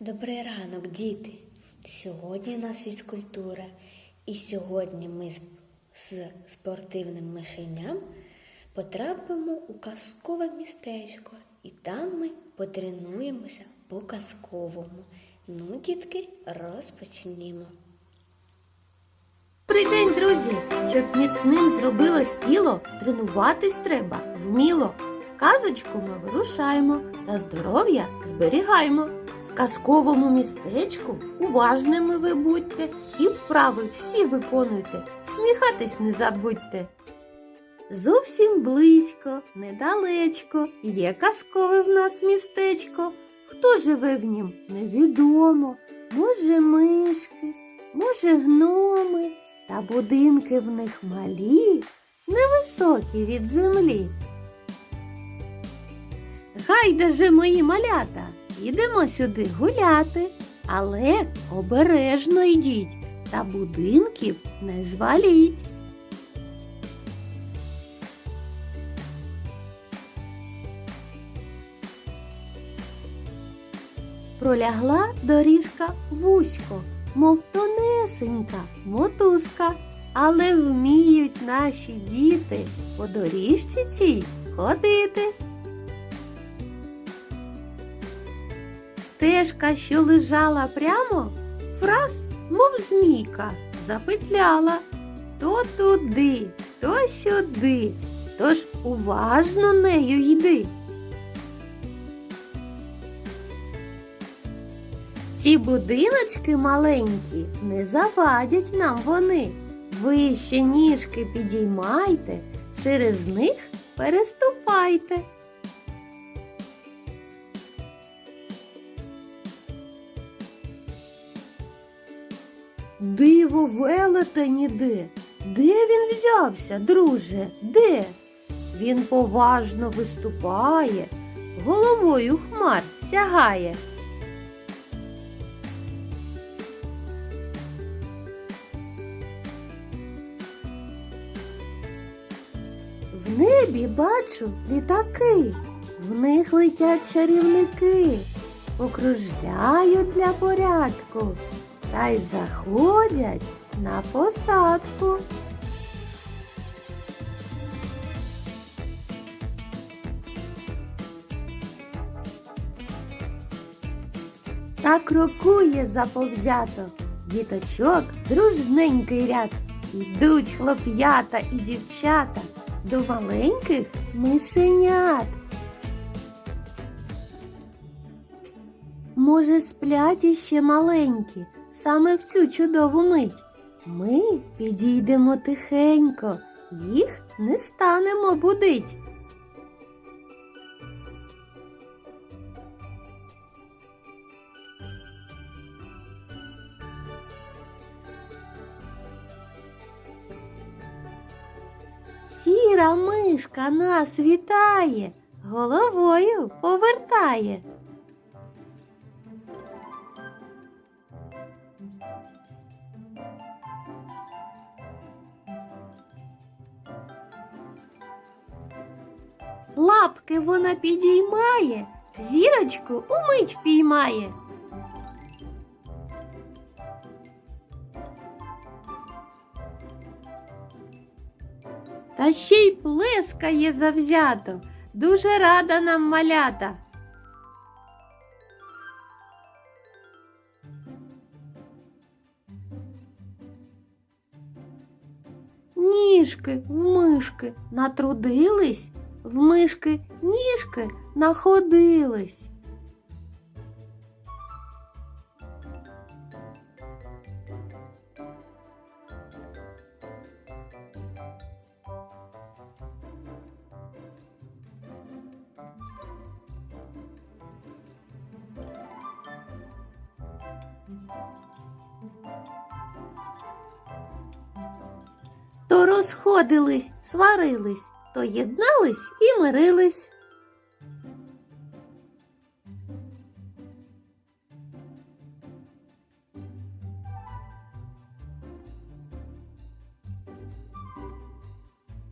Добрий ранок, діти! Сьогодні у нас фізкультура, і сьогодні ми з, з спортивним мишеням потрапимо у казкове містечко, і там ми потренуємося по казковому. Ну, дітки, розпочнімо. Добрий день, друзі! Щоб міцним зробилось тіло, тренуватись треба вміло. Казочку ми вирушаємо та здоров'я зберігаємо. Казковому містечку уважними ви будьте і вправи всі виконуйте, сміхатись не забудьте. Зовсім близько, недалечко, є казкове в нас містечко. Хто живе в нім, невідомо. Може, мишки, може, гноми, та будинки в них малі, невисокі від землі. Гайда же мої малята, ідемо сюди гуляти, але обережно йдіть та будинків не зваліть. Пролягла доріжка вузько, мов тонесенька мотузка, але вміють наші діти по доріжці цій ходити. Стежка, що лежала прямо, фраз, мов змійка, запетляла то туди, то сюди, тож уважно нею йди. Ці будиночки маленькі, не завадять нам вони. Вище ніжки підіймайте, через них переступайте. Диво велетень іде. Де він взявся, друже? Де? Він поважно виступає, головою хмар сягає. В небі бачу літаки, в них летять чарівники, покружляють для порядку та й заходять на посадку. Та крокує заповзято, діточок дружненький ряд. Йдуть хлоп'ята і дівчата до маленьких мишенят. Може, сплять іще маленькі, саме в цю чудову мить. Ми підійдемо тихенько, їх не станемо будить. Сіра мишка нас вітає, головою повертає. Лапки вона підіймає, зірочку умить впіймає. Та ще й плескає завзято, дуже рада нам малята. Ніжки в мишки натрудились, в мишки ніжки находились. То розходились, сварились, то єднались і мирились.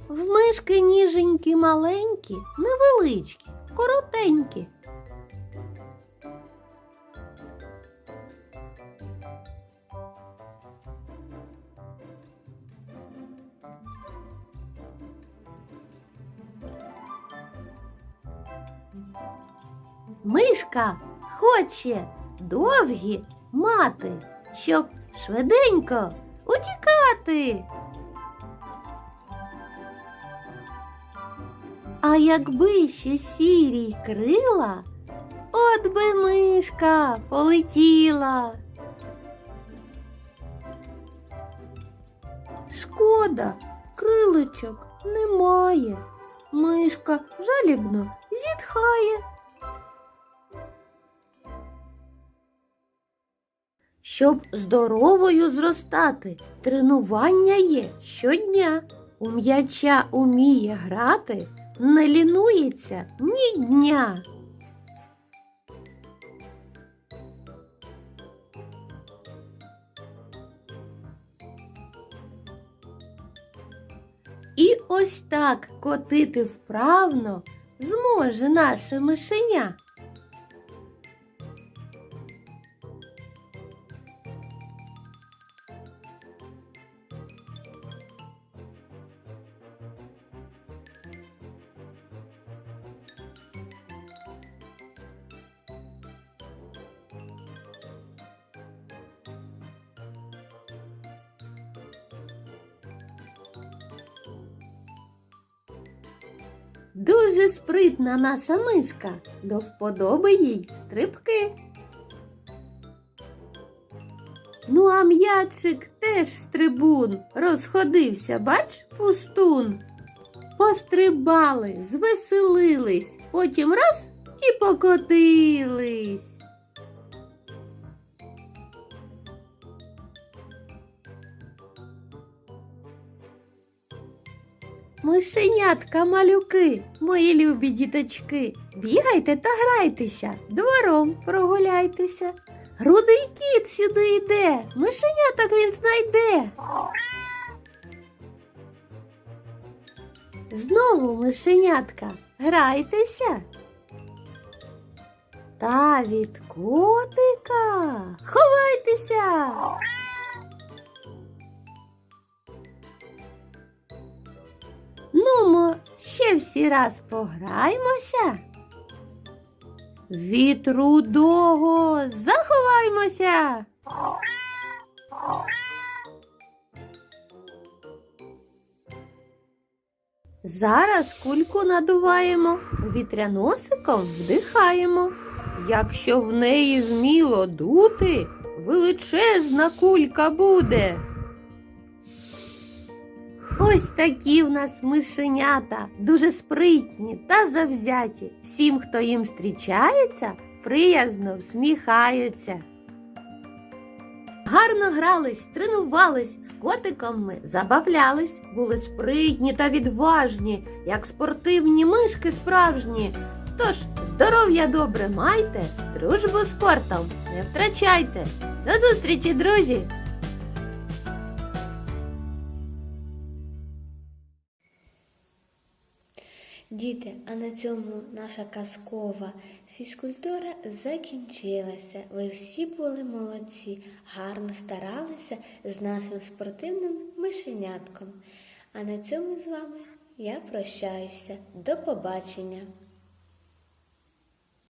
В мишки ніженькі маленькі, невеличкі, коротенькі. Мишка хоче довгі мати, щоб швиденько утікати. А якби ще сірі крила, от би мишка полетіла. Шкода, криличок немає. Мишка жалібно зітхає. Щоб здоровою зростати, тренування є щодня. У м'яча уміє грати, не лінується ні дня. І ось так котити вправно зможе наше мишеня. Дуже спритна наша мишка, до вподоби їй стрибки. Ну, а м'ячик теж стрибун, розходився, бач, пустун. Пострибали, звеселились, потім раз і покотились. Мишенятка малюки, мої любі діточки, бігайте та грайтеся, двором прогуляйтеся. Рудий кіт сюди йде, мишеняток він знайде. Знову мишенятка, грайтеся. Та від котика ховайтеся. Ще всі раз пограймося. Від рудого заховаймося. Зараз кульку надуваємо, вітряносиком вдихаємо. Якщо в неї вміло дути, величезна кулька буде. Ось такі в нас мишенята, дуже спритні та завзяті. Всім, хто їм зустрічається, приязно всміхаються. Гарно грались, тренувались, з котиком ми забавлялись, були спритні та відважні, як спортивні мишки справжні. Тож здоров'я добре майте, дружбу спортом не втрачайте. До зустрічі, друзі! Діти, а на цьому наша казкова фізкультура закінчилася. Ви всі були молодці, гарно старалися з нашим спортивним мишенятком. А на цьому з вами я прощаюся. До побачення!